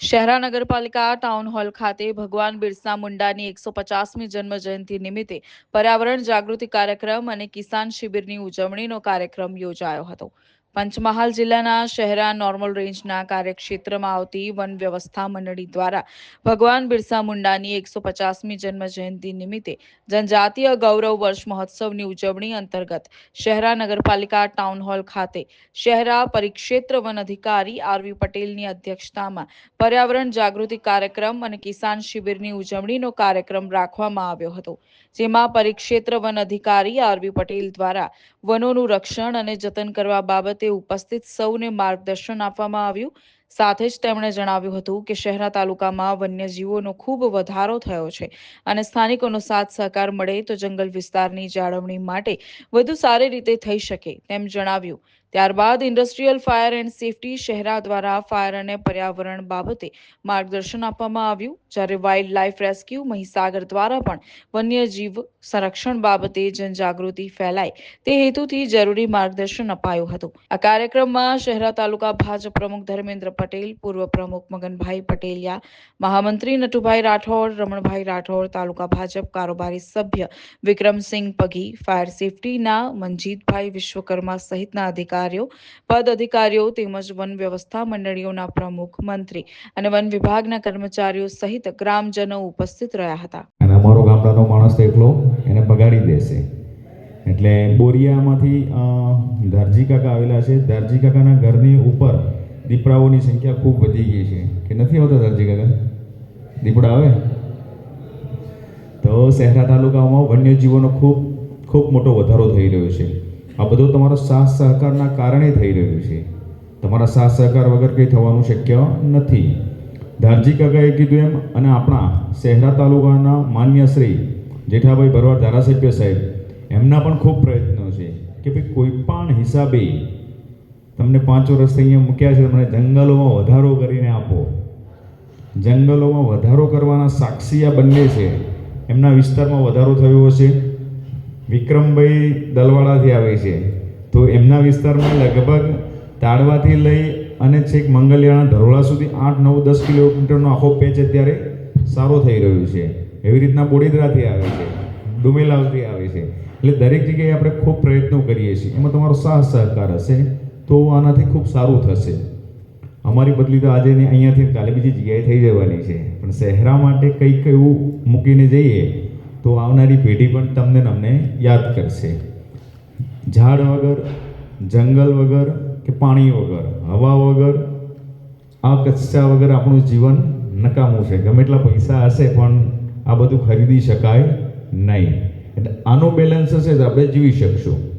શહેરા નગરપાલિકા town hall ખાતે ભગવાન બિરસા મુંડાની એકસો પચાસમી જન્મ જયંતિ નિમિત્તે પર્યાવરણ જાગૃતિ કાર્યક્રમ અને કિસાન શિબિરની ઉજવણીનો કાર્યક્રમ યોજાયો હતો. પંચમહાલ જિલ્લાના શહેરા નોર્મલ રેન્જના કાર્યક્ષેત્રમાં આવતી વન વ્યવસ્થા મંડળી દ્વારા ભગવાન બિરસા મુંડાની એકસો પચાસમી જન્મ જયંતિ નિમિત્તે જનજાતીય ગૌરવ વર્ષ મહોત્સવની ઉજવણી અંતર્ગત શહેરા નગરપાલિકા ટાઉન હોલ ખાતે શહેરા પરિક્ષેત્ર વન અધિકારી આરવી પટેલની અધ્યક્ષતામાં પર્યાવરણ જાગૃતિ કાર્યક્રમ અને કિસાન શિબિરની ઉજવણીનો કાર્યક્રમ રાખવામાં આવ્યો હતો, જેમાં પરિક્ષેત્ર વન અધિકારી આરવી પટેલ દ્વારા વનોનું રક્ષણ અને જતન કરવા બાબતે ઉપસ્થિત સૌને માર્ગદર્શન આપવામાં આવ્યું. સાથે જ તેમણે જણાવ્યું હતું કે શહેરા તાલુકામાં વન્યજીવોનો ખૂબ વધારો થયો છે અને સ્થાનિકોનો સાથ સહકાર મળે તો જંગલ વિસ્તારની જાળવણી માટે વધુ સારી રીતે થઈ શકે તેમ જણાવ્યું. ત્યારબાદ industrial fire and safety Shehera દ્વારા ફાયર અને પર્યાવરણ બાબતે માર્ગદર્શન આપવામાં આવ્યું. જ્યારે વાઇલ્ડ લાઇફ રેસ્ક્યુ મહીસાગર દ્વારા પણ વન્યજીવ સંરક્ષણ બાબતે જનજાગૃતિ ફેલાય તે હેતુથી જરૂરી માર્ગદર્શન અપાયું હતું. આ કાર્યક્રમમાં શહેરા તાલુકા ભાજપ પ્રમુખ ધર્મેન્દ્ર પટેલ, પૂર્વ પ્રમુખ મગનભાઈ પટેલિયા મહામંત્રી નટુભાઈ રાઠોડ, રમણભાઈ રાઠોડ, તાલુકા ભાજપ કારોબારી સભ્ય વિક્રમસિંહ પગી, ફાયર સેફટીના મનજીતભાઈ વિશ્વકર્મા સહિતના અધિકારીઓ, પદ અધિકારીઓ તેમજ વન વ્યવસ્થા મંડળીઓના પ્રમુખ મંત્રી અને વન વિભાગના કર્મચારીઓ સહિત ગ્રામજનો ઉપસ્થિત રહ્યા હતા. અમારો ગામડાનો માણસ એકલો એને બગાડી દેશે. એટલે બોરિયામાંથી દરજી કાકા આવેલા છે. દરજી કાકાના ઘરની ઉપર દીપડાઓની સંખ્યા ખૂબ વધી ગઈ છે. કે નથી આવતા ધારજી કાકા? દીપડા આવે? તો શહેરા તાલુકામાં વન્યજીવોનો ખૂબ ખૂબ મોટો વધારો થઈ રહ્યો છે. આ બધું તમારો સાથ સહકારના કારણે થઈ રહ્યું છે. તમારા સાથ સહકાર વગર કંઈ થવાનું શક્ય નથી. ધારજી કાકાએ કીધું એમ, અને આપણા શહેરા તાલુકાના માન્ય શ્રી જેઠાભાઈ ભરવાડ ધારાસભ્ય સાહેબ, એમના પણ ખૂબ પ્રયત્નો છે કે ભાઈ કોઈ પણ હિસાબે તમને પાંચ વર્ષથી અહીંયા મૂક્યા છે, મને જંગલોમાં વધારો કરીને આપો. જંગલોમાં વધારો કરવાના સાક્ષી આ બંને છે. એમના વિસ્તારમાં વધારો થયો હશે. વિક્રમભાઈ દલવાડાથી આવે છે. તો એમના વિસ્તારમાં લગભગ તાળવાથી લઈ અને છેક મંગલિયાણા ધરોળા સુધી આઠ, નવ, દસ કિલોમીટરનો આખો પેચ અત્યારે સારો થઈ રહ્યો છે. એવી રીતના બોડીદરાથી આવે છે. ડુમેલાવથી આવે છે. એટલે દરેક જગ્યાએ આપણે ખૂબ પ્રયત્નો કરીએ છીએ. એમાં તમારો સાહસ સહકાર હશે. તો આનાથી ખૂબ સારું થશે. અમારી બદલી તો આજે ને અહીંયાથી કાલે બીજી જગ્યાએ થઈ જવાની છે. પણ શહેરા માટે કંઈક એવું મૂકીને જઈએ તો આવનારી પેઢી પણ તમને તમને યાદ કરશે. ઝાડ વગર, જંગલ વગર કે પાણી વગર, હવા વગર, આ કચ્છા વગર આપણું જીવન નકામું છે. ગમે એટલા પૈસા હશે પણ આ બધું ખરીદી શકાય નહીં. એટલે આનું બેલેન્સ હશે તો આપણે જીવી શકશું.